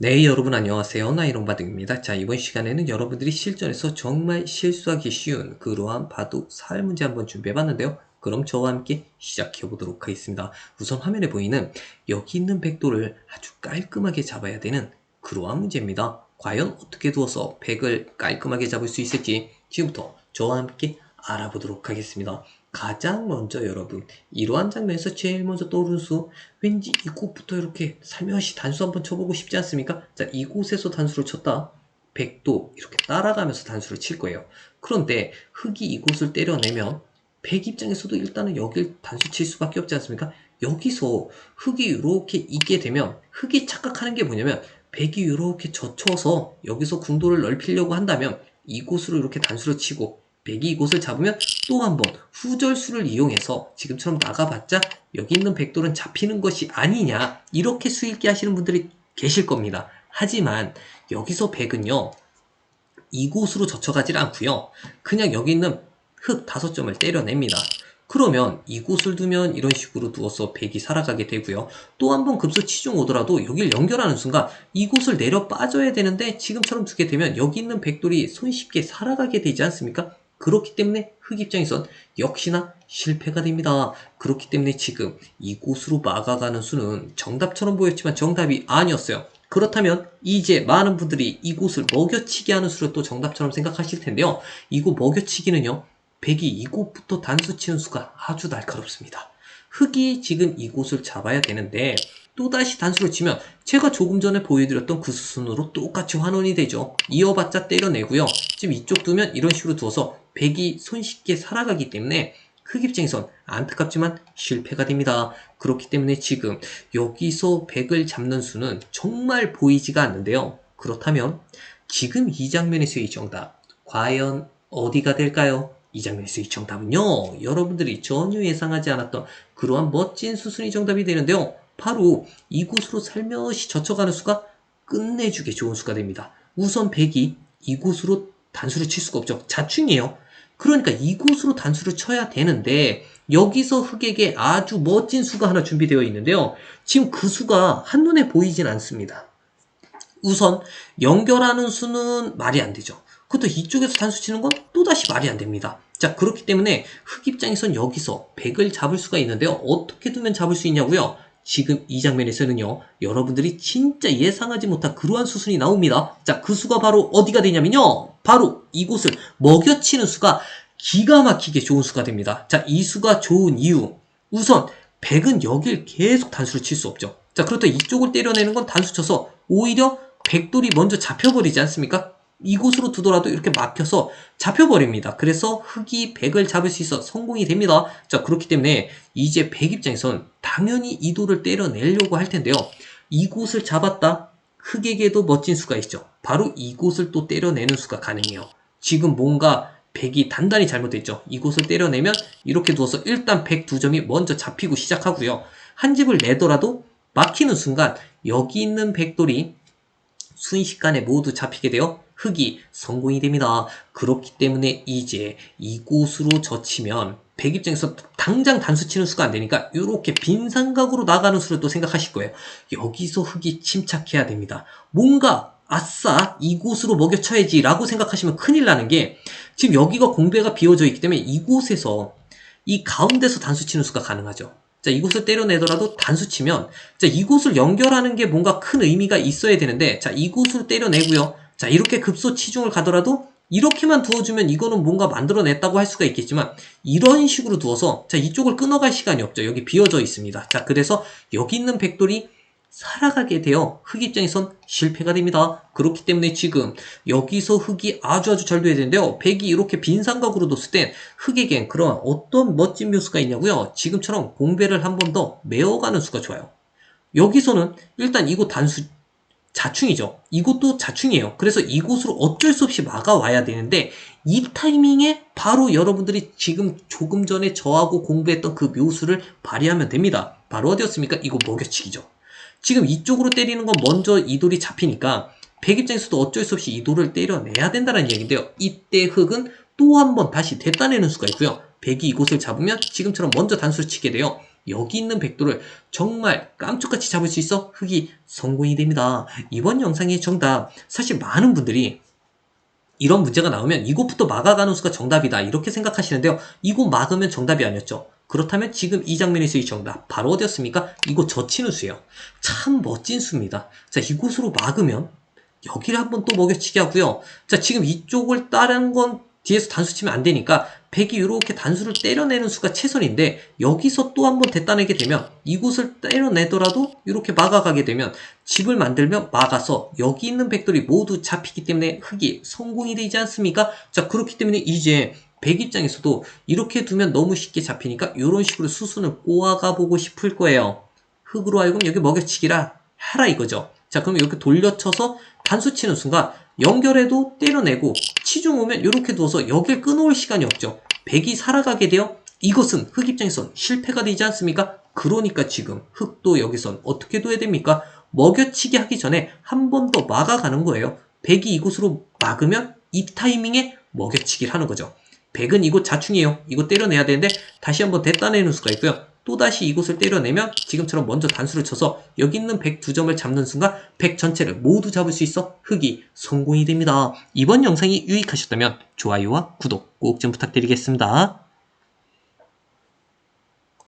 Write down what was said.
네, 여러분 안녕하세요. 나이롱바둑입니다. 자, 이번 시간에는 여러분들이 실전에서 정말 실수하기 쉬운 그러한 바둑 사활 문제 한번 준비해봤는데요. 그럼 저와 함께 시작해 보도록 하겠습니다. 우선 화면에 보이는 여기 있는 백도를 아주 깔끔하게 잡아야 되는 그러한 문제입니다. 과연 어떻게 두어서 백을 깔끔하게 잡을 수 있을지 지금부터 저와 함께 알아보도록 하겠습니다. 가장 먼저 여러분 이러한 장면에서 제일 먼저 떠오르는 수 왠지 이곳부터 이렇게 살며시 단수 한번 쳐보고 싶지 않습니까? 자 이곳에서 단수를 쳤다 백도 이렇게 따라가면서 단수를 칠 거예요 그런데 흑이 이곳을 때려내면 백 입장에서도 일단은 여길 단수 칠 수밖에 없지 않습니까? 여기서 흑이 이렇게 있게 되면 흑이 착각하는 게 뭐냐면 백이 이렇게 젖혀서 여기서 궁도를 넓히려고 한다면 이곳으로 이렇게 단수를 치고 백이 이곳을 잡으면 또 한 번 후절수를 이용해서 지금처럼 나가봤자 여기 있는 백돌은 잡히는 것이 아니냐 이렇게 수익기 하시는 분들이 계실 겁니다. 하지만 여기서 백은요 이곳으로 젖혀가질 않고요 그냥 여기 있는 흙 다섯 점을 때려냅니다. 그러면 이곳을 두면 이런 식으로 두어서 백이 살아가게 되고요. 또 한 번 급소 치중 오더라도 여기를 연결하는 순간 이곳을 내려 빠져야 되는데 지금처럼 두게 되면 여기 있는 백돌이 손쉽게 살아가게 되지 않습니까? 그렇기 때문에 흑 입장에선 역시나 실패가 됩니다. 그렇기 때문에 지금 이곳으로 막아가는 수는 정답처럼 보였지만 정답이 아니었어요. 그렇다면 이제 많은 분들이 이곳을 먹여치기 하는 수를 또 정답처럼 생각하실 텐데요. 이곳 먹여치기는요. 백이 이곳부터 단수 치는 수가 아주 날카롭습니다. 흑이 지금 이곳을 잡아야 되는데 또다시 단수를 치면 제가 조금 전에 보여드렸던 그 수순으로 똑같이 환원이 되죠. 이어봤자 때려내고요. 지금 이쪽 두면 이런 식으로 두어서 백이 손쉽게 살아가기 때문에 흑 입장에선 안타깝지만 실패가 됩니다. 그렇기 때문에 지금 여기서 백을 잡는 수는 정말 보이지가 않는데요. 그렇다면 지금 이 장면에서의 정답 과연 어디가 될까요? 이 장면에서의 정답은요. 여러분들이 전혀 예상하지 않았던 그러한 멋진 수순이 정답이 되는데요. 바로 이곳으로 살며시 젖혀가는 수가 끝내주게 좋은 수가 됩니다. 우선 백이 이곳으로 단수를 칠 수가 없죠. 자충이에요. 그러니까 이곳으로 단수를 쳐야 되는데 여기서 흑에게 아주 멋진 수가 하나 준비되어 있는데요. 지금 그 수가 한눈에 보이진 않습니다. 우선 연결하는 수는 말이 안 되죠. 그것도 이쪽에서 단수 치는 건 또다시 말이 안 됩니다. 자 그렇기 때문에 흑 입장에선 여기서 백을 잡을 수가 있는데요. 어떻게 두면 잡을 수 있냐고요? 지금 이 장면에서는요, 여러분들이 진짜 예상하지 못한 그러한 수순이 나옵니다. 자, 그 수가 바로 어디가 되냐면요. 바로 이곳을 먹여치는 수가 기가 막히게 좋은 수가 됩니다. 자, 이 수가 좋은 이유. 우선, 백은 여길 계속 단수를 칠 수 없죠. 자, 그렇다 이쪽을 때려내는 건 단수 쳐서 오히려 백돌이 먼저 잡혀버리지 않습니까? 이곳으로 두더라도 이렇게 막혀서 잡혀버립니다. 그래서 흑이 백을 잡을 수 있어 성공이 됩니다. 자 그렇기 때문에 이제 백 입장에선 당연히 이 돌을 때려내려고 할 텐데요. 이곳을 잡았다. 흑에게도 멋진 수가 있죠. 바로 이곳을 또 때려내는 수가 가능해요. 지금 뭔가 백이 단단히 잘못됐죠. 이곳을 때려내면 이렇게 두어서 일단 백두 점이 먼저 잡히고 시작하고요. 한 집을 내더라도 막히는 순간 여기 있는 백돌이 순식간에 모두 잡히게 되어 흑이 성공이 됩니다. 그렇기 때문에 이제 이곳으로 젖히면 백 입장에서 당장 단수 치는 수가 안 되니까 이렇게 빈 삼각으로 나가는 수를 또 생각하실 거예요. 여기서 흑이 침착해야 됩니다. 뭔가 아싸 이곳으로 먹여쳐야지 라고 생각하시면 큰일 나는 게 지금 여기가 공배가 비워져 있기 때문에 이곳에서 이 가운데서 단수 치는 수가 가능하죠. 자, 이곳을 때려내더라도 단수 치면 자, 이곳을 연결하는 게 뭔가 큰 의미가 있어야 되는데 자, 이곳으로 때려내고요. 자, 이렇게 급소 치중을 가더라도 이렇게만 두어주면 이거는 뭔가 만들어냈다고 할 수가 있겠지만 이런 식으로 두어서 자 이쪽을 끊어갈 시간이 없죠. 여기 비어져 있습니다. 자 그래서 여기 있는 백돌이 살아가게 되어 흑 입장에선 실패가 됩니다. 그렇기 때문에 지금 여기서 흑이 아주 아주 잘 돼야 되는데요. 백이 이렇게 빈 삼각으로 뒀을 땐 흑에겐 그런 어떤 멋진 묘수가 있냐고요. 지금처럼 공배를 한 번 더 메어가는 수가 좋아요. 여기서는 일단 이곳 단수 자충이죠. 이곳도 자충이에요. 그래서 이곳으로 어쩔 수 없이 막아와야 되는데 이 타이밍에 바로 여러분들이 지금 조금 전에 저하고 공부했던 그 묘수를 발휘하면 됩니다. 바로 어디였습니까? 이거 먹여치기죠. 지금 이쪽으로 때리는 건 먼저 이 돌이 잡히니까 백 입장에서도 어쩔 수 없이 이 돌을 때려내야 된다는 얘기인데요. 이때 흑은 또 한 번 다시 됐다내는 수가 있고요. 백이 이곳을 잡으면 지금처럼 먼저 단수를 치게 돼요. 여기 있는 백도를 정말 깜짝같이 잡을 수 있어 흑이 성공이 됩니다. 이번 영상의 정답 사실 많은 분들이 이런 문제가 나오면 이곳부터 막아가는 수가 정답이다 이렇게 생각하시는데요. 이곳 막으면 정답이 아니었죠. 그렇다면 지금 이 장면에서의 정답 바로 어디였습니까? 이곳 젖히는 수예요. 참 멋진 수입니다. 자 이곳으로 막으면 여기를 한번 또 먹여치기 하고요. 자 지금 이쪽을 다른 건 뒤에서 단수 치면 안 되니까 100이 이렇게 단수를 때려내는 수가 최선인데 여기서 또 한 번 대따내게 되면 이곳을 때려내더라도 이렇게 막아가게 되면 집을 만들면 막아서 여기 있는 백돌이 모두 잡히기 때문에 흑이 성공이 되지 않습니까? 자 그렇기 때문에 이제 백 입장에서도 이렇게 두면 너무 쉽게 잡히니까 이런 식으로 수순을 꼬아가 보고 싶을 거예요. 흑으로 하여금 여기 먹여치기라 하라 이거죠. 자 그럼 이렇게 돌려쳐서 단수 치는 순간 연결해도 때려내고 치중 오면 이렇게 두어서 여길 끊어올 시간이 없죠. 백이 살아가게 되어 이것은 흑 입장에선 실패가 되지 않습니까? 그러니까 지금 흑도 여기선 어떻게 둬야 됩니까? 먹여치기 하기 전에 한 번 더 막아가는 거예요. 백이 이곳으로 막으면 이 타이밍에 먹여치기를 하는 거죠. 백은 이곳 자충이에요. 이거 때려내야 되는데 다시 한번 대따내는 수가 있고요. 또다시 이곳을 때려내면 지금처럼 먼저 단수를 쳐서 여기 있는 102점을 잡는 순간 100 전체를 모두 잡을 수 있어 흑이 성공이 됩니다. 이번 영상이 유익하셨다면 좋아요와 구독 꼭 좀 부탁드리겠습니다.